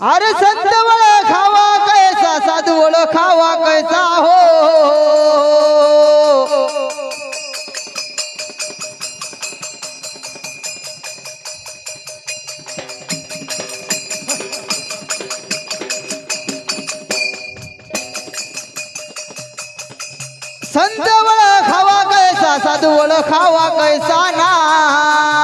अरे संत वळ खावा कैसा साधू वळ खावा कैसा हो, हो, हो. संत वळ खावा कैसा साधू वळ खावा कैसा ना.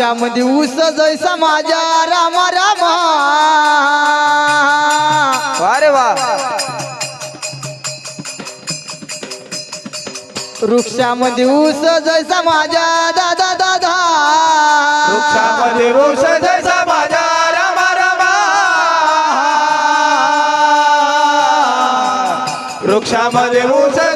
वृक्षामध्ये ऊस जैसा माझ्या रामा रामा. अरे वा. वृक्षामध्ये ऊस जैसा माझ्या दादा दादा. वृक्षामध्ये वृक्ष जैसा माझा रामा रामा. वृक्षामध्ये वृक्ष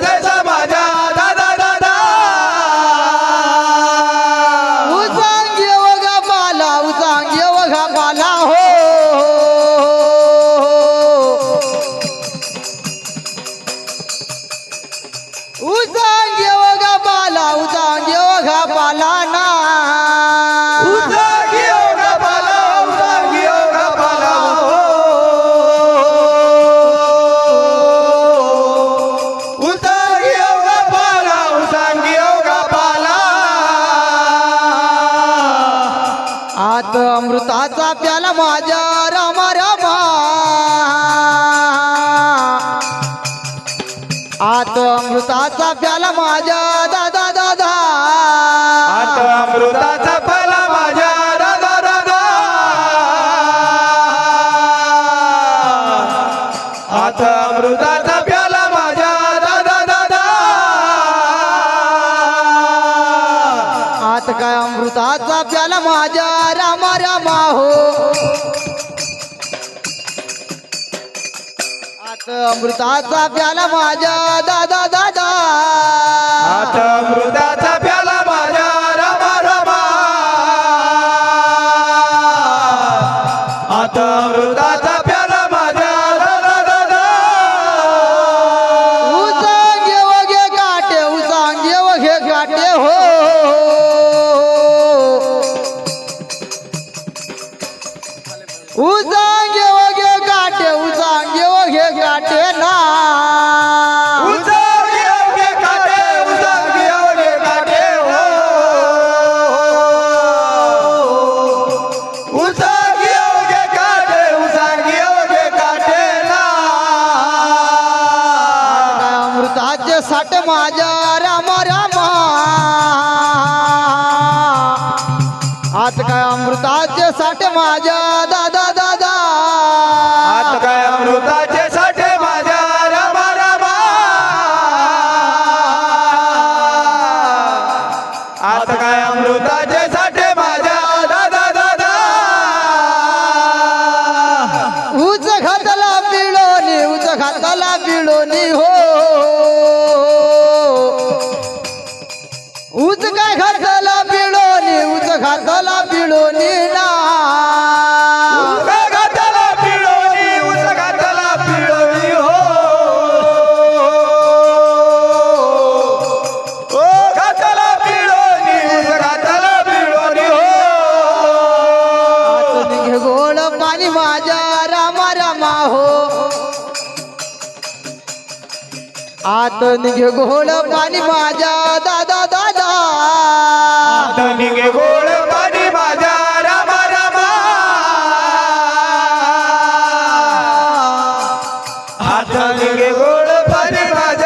अमृताचा प्याला माझ्या राम रामा. आत अमृताचा प्याला माझ्या दादा दादा. आत अमृताचा प्याला माझ्या दादा दादा. आत अमृता काय जल प्याला राम रामा रामा हो। अमृता प्याला माझ्या दादा दादा अमृता अमृताचा प्याला माझ्या माझ्या रामा रामा. आत काय अमृताचे साठ माझ्या दादा दादा. आता काय अमृताचे साठे माझ्या रामा रामा. आता काय अमृताचे साठे माझ्या दादा दादा. उच घातला पिळोनी उच घातला पिळोनी हो. आत घे गोळ पाणी माझ्या. दादा दादा. आता घे गोळ पाणी माझ्या. रामा रामा. आता घे गोळ पाणी माझ्या.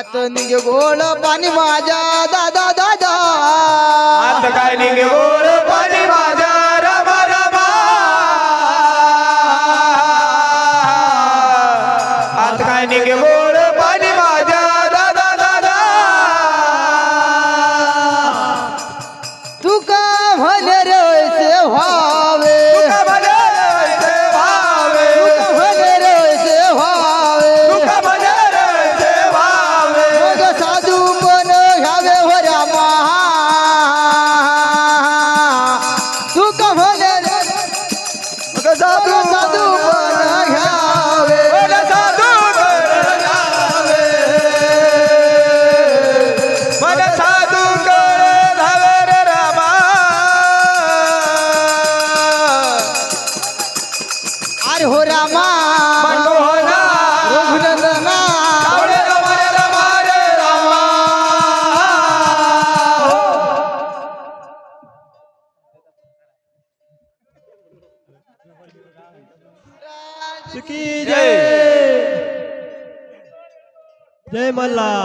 आत निघे गोड पाणी माझ्या दादा दादा आता काय निघे गोल पाणी माझ्या रामा रामा। आता काय निघे गोड আমার হো রামা রঘুনন্দনা જય મલ્લા